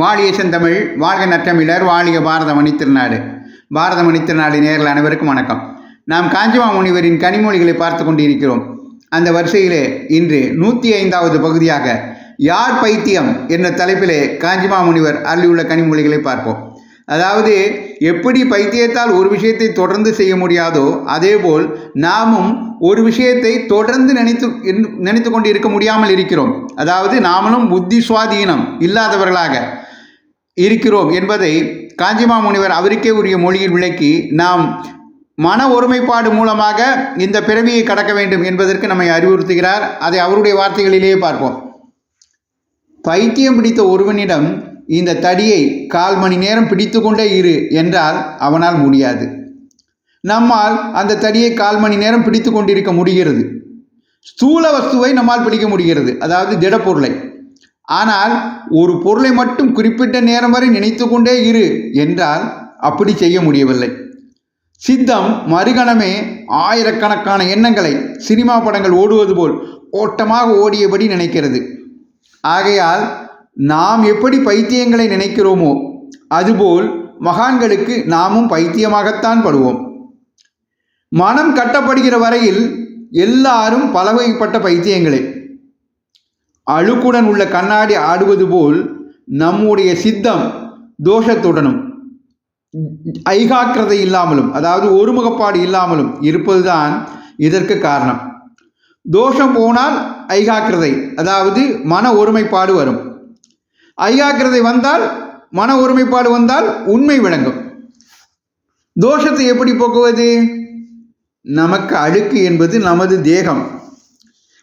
வாழிய செந்தமிழ் வாழ்க நற்றமிழர் வாழிய பாரத மணித்திருநாடு பாரத மணித்திருநாடு நேரில் அனைவருக்கும் வணக்கம். நாம் காஞ்சிமா முனிவரின் கனிமொழிகளை பார்த்து கொண்டிருக்கிறோம். அந்த வரிசையிலே இன்று நூற்றி ஐந்தாவது பகுதியாக யார் பைத்தியம் என்ற தலைப்பிலே காஞ்சிமா முனிவர் அருளியுள்ள கனிமொழிகளை பார்ப்போம். அதாவது எப்படி பைத்தியத்தால் ஒரு விஷயத்தை தொடர்ந்து செய்ய முடியாதோ அதேபோல் நாமும் ஒரு விஷயத்தை தொடர்ந்து நினைத்து நினைத்து கொண்டு இருக்க முடியாமல் இருக்கிறோம். அதாவது நாமளும் புத்தி சுவாதீனம் இல்லாதவர்களாக இருக்கிறோம் என்பதை காஞ்சிமா முனிவர் அவருக்கே உரிய மொழியில் விளக்கி நாம் மன ஒருமைப்பாடு மூலமாக இந்த பிறவியை கடக்க வேண்டும் என்பதற்கு நம்மை அறிவுறுத்துகிறார். அதை அவருடைய வார்த்தைகளிலேயே பார்ப்போம். பைத்தியம் பிடித்த ஒருவனிடம் இந்த தடியை கால் மணி நேரம் பிடித்து கொண்டே இரு என்றால் அவனால் முடியாது. நம்மால் அந்த தடியை கால் மணி நேரம் பிடித்து கொண்டிருக்க முடிகிறது. ஸ்தூல வஸ்துவை நம்மால் பிடிக்க முடிகிறது. அதாவது திடப்பொருளை. ஆனால் ஒரு பொருளை மட்டும் குறிப்பிட்ட நேரம் வரை நினைத்து கொண்டே இரு என்றால் அப்படி செய்ய முடியவில்லை. சித்தம் மறுகணமே ஆயிரக்கணக்கான எண்ணங்களை சினிமா படங்கள் ஓடுவது போல் ஓட்டமாக ஓடியபடி நினைக்கிறது. ஆகையால் நாம் எப்படி பைத்தியங்களை நினைக்கிறோமோ அதுபோல் மகான்களுக்கு நாமும் பைத்தியமாகத்தான் படுவோம். மனம் கட்டப்படுகிற வரையில் எல்லாரும் பலவகைப்பட்ட பைத்தியங்களே. அழுக்குடன் உள்ள கண்ணாடி ஆடுவது போல் நம்முடைய சித்தம் தோஷத்துடனும் ஐகாக்கிரதை இல்லாமலும் அதாவது ஒருமுகப்பாடு இல்லாமலும் இருப்பதுதான் இதற்கு காரணம். தோஷம் போனால் ஐகாக்கிரதை அதாவது மன ஒருமைப்பாடு வரும். ஐகாக்கிரதை வந்தால் மன ஒருமைப்பாடு வந்தால் உண்மை விளங்கும். தோஷத்தை எப்படி போக்குவது? நமக்கு அழுக்கு என்பது நமது தேகம்.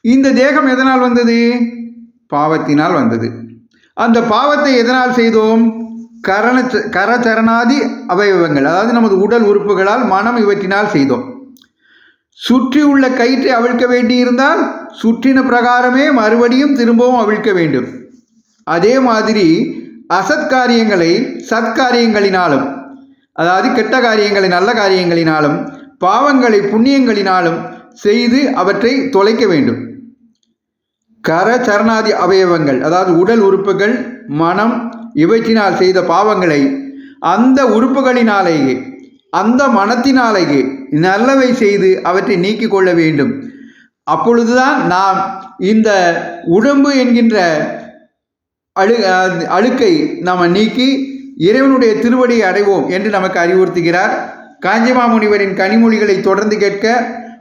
இந்த தேகம் எதனால் வந்தது? பாவத்தினால் வந்தது. அந்த பாவத்தை எதனால் செய்தோம்? கரண கரச்சரணாதி அவயவங்கள் அதாவது நமது உடல் உறுப்புகளால் மனம் இவற்றினால் செய்தோம். சுற்றி உள்ள கயிற்றை அவிழ்க்க வேண்டியிருந்தால் சுற்றின பிரகாரமே மறுபடியும் திரும்பவும் அவிழ்க்க வேண்டும். அதே மாதிரி அசத்காரியங்களை சத்காரியங்களினாலும் அதாவது கெட்ட காரியங்களை நல்ல காரியங்களினாலும் பாவங்களை புண்ணியங்களினாலும் செய்து அவற்றை தொலைக்க வேண்டும். கர சரணாதி அவயவங்கள் அதாவது உடல் உறுப்புகள் மனம் இவற்றினால் செய்த பாவங்களை அந்த உறுப்புகளினாலேயே அந்த மனத்தினாலேயே நல்லவை செய்து அவற்றை நீக்கிக் கொள்ள வேண்டும். அப்பொழுதுதான் நாம் இந்த உடம்பு என்கின்ற அழு அழுக்கை நாம் நீக்கி இறைவனுடைய திருவடியை அடைவோம் என்று நமக்கு அறிவுறுத்துகிறார். காஞ்சிமாமுனிவரின் கனிமொழிகளை தொடர்ந்து கேட்க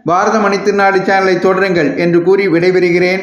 பாரத மணி திருநாடு சேனலை தொடருங்கள் என்று கூறி விடைபெறுகிறேன்.